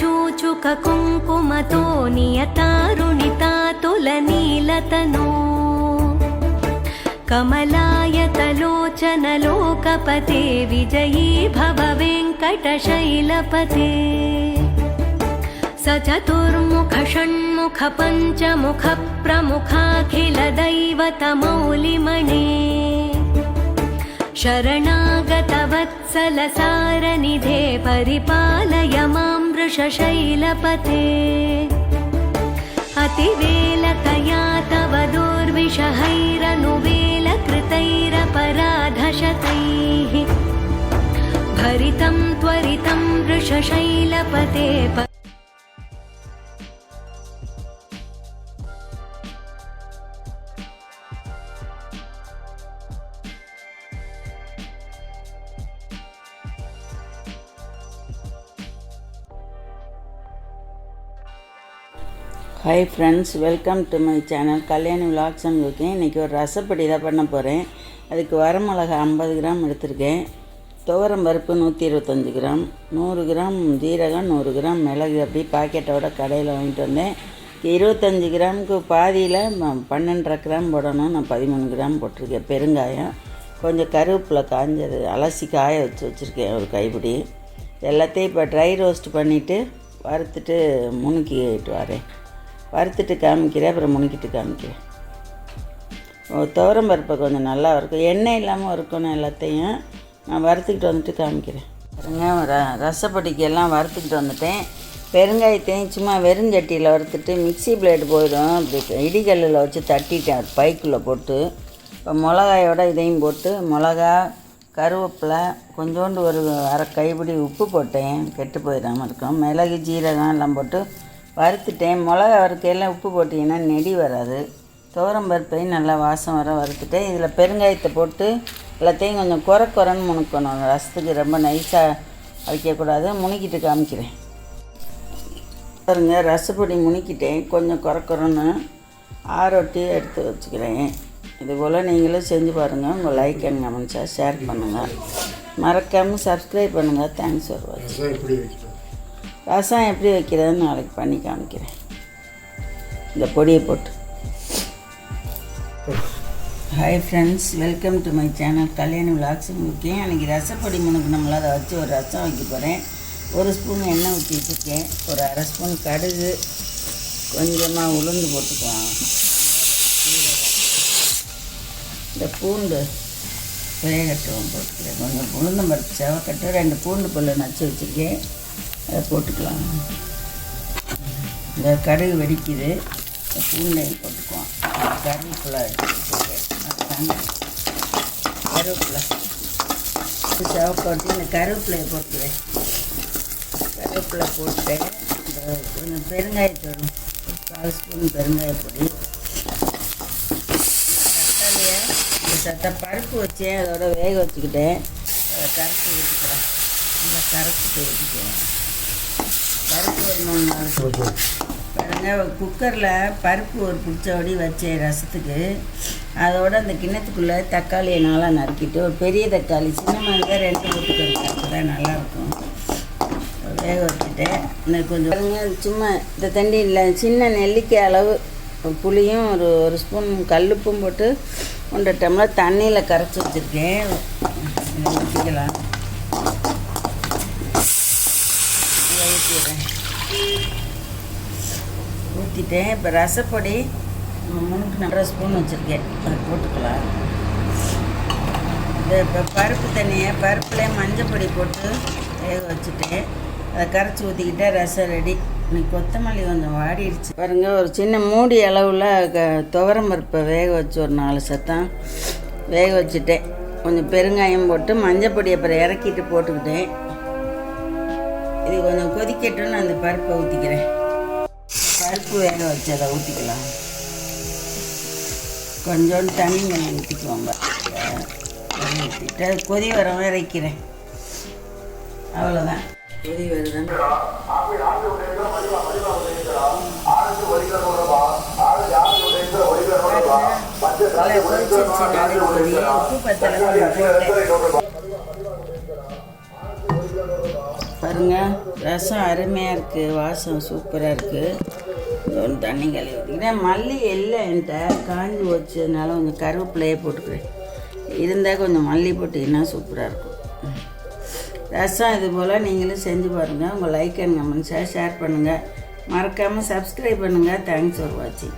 चूचुक कुङ्कुमतो नियतारुणिता तुलनीलतनो कमलायतलोचनलोकपते विजयी भव वेङ्कटशैलपते स चतुर्मुख षण्मुख पञ्चमुख प्रमुखाखिल दैवतमौलिमणे शरणागतवत्सलसारनिधे परिपालय मां वृषशैलपते अतिवेलकया तव दुर्विषहैरनुवेलकृतैरपराधशतैः भरितं त्वरितं वृषशैलपते hi friends welcome to my channel Kalyani vlogs and cooking இன்றைக்கி ஒரு ரசப்படி தான் பண்ண போகிறேன் அதுக்கு வரமிளகா ஐம்பது கிராம் எடுத்திருக்கேன். துவரம் பருப்பு நூற்றி இருபத்தஞ்சி கிராம் நூறு கிராம் ஜீரகம் நூறு கிராம் மிளகு அப்படி பாக்கெட்டோட கடையில் வாங்கிட்டு வந்தேன். இருபத்தஞ்சி கிராமுக்கு பாதியில் பன்னெண்டரை கிராம் போடணும் நான் பதிமூணு கிராம் போட்டிருக்கேன் பெருங்காயம். கொஞ்சம் கருவேப்பிலை காஞ்சது அலசி காய வச்சு வச்சுருக்கேன் ஒரு கைப்பிடி. எல்லாத்தையும் இப்போ ட்ரை ரோஸ்ட் பண்ணிவிட்டு வறுத்துட்டு முணுக்கிட்டு வரேன். வறுத்துட்டு காமிக்கிறேன் அப்புறம் முணுக்கிட்டு காமிக்கிறேன். ஓ, துவரம் பருப்பை கொஞ்சம் நல்லா இருக்கும் எண்ணெய் இல்லாமல் இருக்கணும் எல்லாத்தையும். நான் வறுத்துக்கிட்டு வந்துட்டு காமிக்கிறேன். பாருங்க ர ரசப்பொடிக்கு எல்லாம் வறுத்துக்கிட்டு வந்துட்டேன். பெருங்காயத்தையும் சும்மா வெறுஞ்சட்டியில் வறுத்துட்டு மிக்ஸி பிளேடு போயிடும். அப்படி இடிகல்லில் வச்சு தட்டிட்டேன் பைக்குள்ளே போட்டு. இப்போ மிளகாயோட இதையும் போட்டு மிளகா கருவேப்பிலை கொஞ்சோண்டு ஒரு அரை கைப்பிடி உப்பு போட்டேன். கெட்டு போயிடாமல் இருக்கும். மிளகு ஜீரகம் எல்லாம் போட்டு வறுத்துட்டேன். மிளகா வறுக்கையெல்லாம் உப்பு போட்டிங்கன்னா நெடி வராது. துவரம் பருப்பையும் நல்லா வாசம் வர வறுத்துட்டேன் இதில் பெருங்காயத்தை போட்டு எல்லாத்தையும் கொஞ்சம் குறை குறைன்னு முணுக்கணும். ரசத்துக்கு ரொம்ப நைஸாக வைக்கக்கூடாது முணுக்கிட்டு காமிக்கிறேன். பாருங்க ரசப்பொடி முணுக்கிட்டேன். கொஞ்சம் குறை குறைன்னு ஆரோட்டி எடுத்து வச்சுக்கிறேன். இது போல் நீங்களும் செஞ்சு பாருங்கள் உங்கள் லைக் அண்ட் கமெண்ட்ஸாக ஷேர் பண்ணுங்கள் மறக்காமல் சப்ஸ்கிரைப் பண்ணுங்கள் தேங்க்ஸ் ஃபார் வாட்சிங் ரசம் எப்படி வைக்கிறதுன்னு நாளைக்கு பண்ணி காமிக்கிறேன். இந்த பொடியை போட்டு. Hi friends welcome to my channel Kalyani vlogs முக்கியம் அன்றைக்கி ரசப்பொடி நம்மளால் அதை வச்சு ஒரு ரசம் வைக்க போகிறேன் ஒரு ஸ்பூன் எண்ணெய் ஊற்றி வச்சுருக்கேன். ஒரு அரை ஸ்பூன் கடுகு கொஞ்சமாக உளுந்து போட்டுக்கலாம். இந்த பூண்டு வேகட்டும் போட்டுக்கிறேன். கொஞ்சம் உளுந்தம் பருப்பு செவக்கட்டு ரெண்டு பூண்டு பல்லு நச்சு வச்சுருக்கேன். அதை போட்டுக்கலாம். இந்த கடுகு வெடிக்குது. இந்த பூண்டை போட்டுக்குவோம். கருவேப்பிலை கருவேப்பிலை. இந்த கருவேப்பிலையை போட்டுக்கிறேன் கருவேப்பிலை போட்டு இந்த கொஞ்சம் பெருங்காயத்தூள் ஒரு கால் ஸ்பூன் பெருங்காயப்பொடி தக்காளியை இந்த சத்த பருப்பு வச்சேன் அதோட வேக வச்சுக்கிட்டேன் அதை கரைச்சி ஊற்றிக்கிறேன் கரைச்சிட்டு ஊற்றிக்கிறேன் பருப்பு ஒரு மூணு நாள் ஸ்பூன் பாருங்க குக்கரில் பருப்பு ஒரு பிடிச்சபடி வச்சேன் ரசத்துக்கு அதோட அந்த கிண்ணத்துக்குள்ளே தக்காளியை நல்லா நறுக்கிட்டு ஒரு பெரிய தக்காளி சின்ன மாதிரி ரெண்டு போட்டுக்கிறேன் தான் நல்லாயிருக்கும். வேக வச்சுட்டேன் இந்த கொஞ்சம் பாருங்க சும்மா இந்த தண்ணியில் சின்ன நெல்லிக்காய் அளவு புளியும் ஒரு ஒரு ஸ்பூன் கல்லுப்பும் போட்டு ஒன்றரை டம்ளர் தண்ணியில் கரைச்சி வச்சுருக்கேன். ஊற்றிக்கலாம் இதை ஊற்றிடுறேன் ஊற்றிட்டேன் இப்போ ரசப்பொடி மூணுக்கு நல்ல ஸ்பூன் வச்சுருக்கேன். அதை போட்டுக்கலாம். இந்த இப்போ பருப்பு தண்ணியை பருப்புலேயே மஞ்சள் பொடி போட்டு வேக வச்சுட்டேன். அதை கரைச்சி ஊற்றிக்கிட்டே ரசம் ரெடி இன்னைக்கு கொத்தமல்லி கொஞ்சம் வாடிடுச்சு. பாருங்கள் ஒரு சின்ன மூடி அளவில் க துவரம் பருப்பை வேக வச்சு ஒரு நாலு சத்தம் வேக வச்சுட்டேன். கொஞ்சம் பெருங்காயம் போட்டு மஞ்சள் பொடி அப்புறம் இறக்கிட்டு போட்டுக்கிட்டேன். இது கொஞ்சம் கொதிக்கட்டும்னு அந்த பருப்பை ஊற்றிக்கிறேன் பருப்பு வேக வச்சு அதை ஊற்றிக்கலாம் கொஞ்சோண்டு தண்ணி கொஞ்சம் ஊற்றிக்குவோம் ஊற்றிட்டு கொதி வர வரை வைக்கிறேன் அவ்வளோதான் கொதி வருதான் உப்பு பத்தலை. போட்டேன் பாருங்க. ரசம் அருமையாக இருக்குது வாசம் சூப்பராக இருக்குது ஒரு தண்ணி கழுவி ஊற்றிக்கிறேன் மல்லி இல்லை என்கிட்ட காஞ்சி வச்சதுனால கொஞ்சம் கருவேப்பிலையே போட்டுக்கிறேன். இருந்தால் கொஞ்சம் மல்லி போட்டிங்கன்னா சூப்பராக இருக்கும். ரசம் இது போல் நீங்களும் செஞ்சு பாருங்கள் உங்கள் லைக் அண்ட் கமெண்ட்ஸாக ஷேர் பண்ணுங்கள் மறக்காமல் சப்ஸ்கிரைப் பண்ணுங்கள் தேங்க்ஸ் ஃபார் வாட்சிங்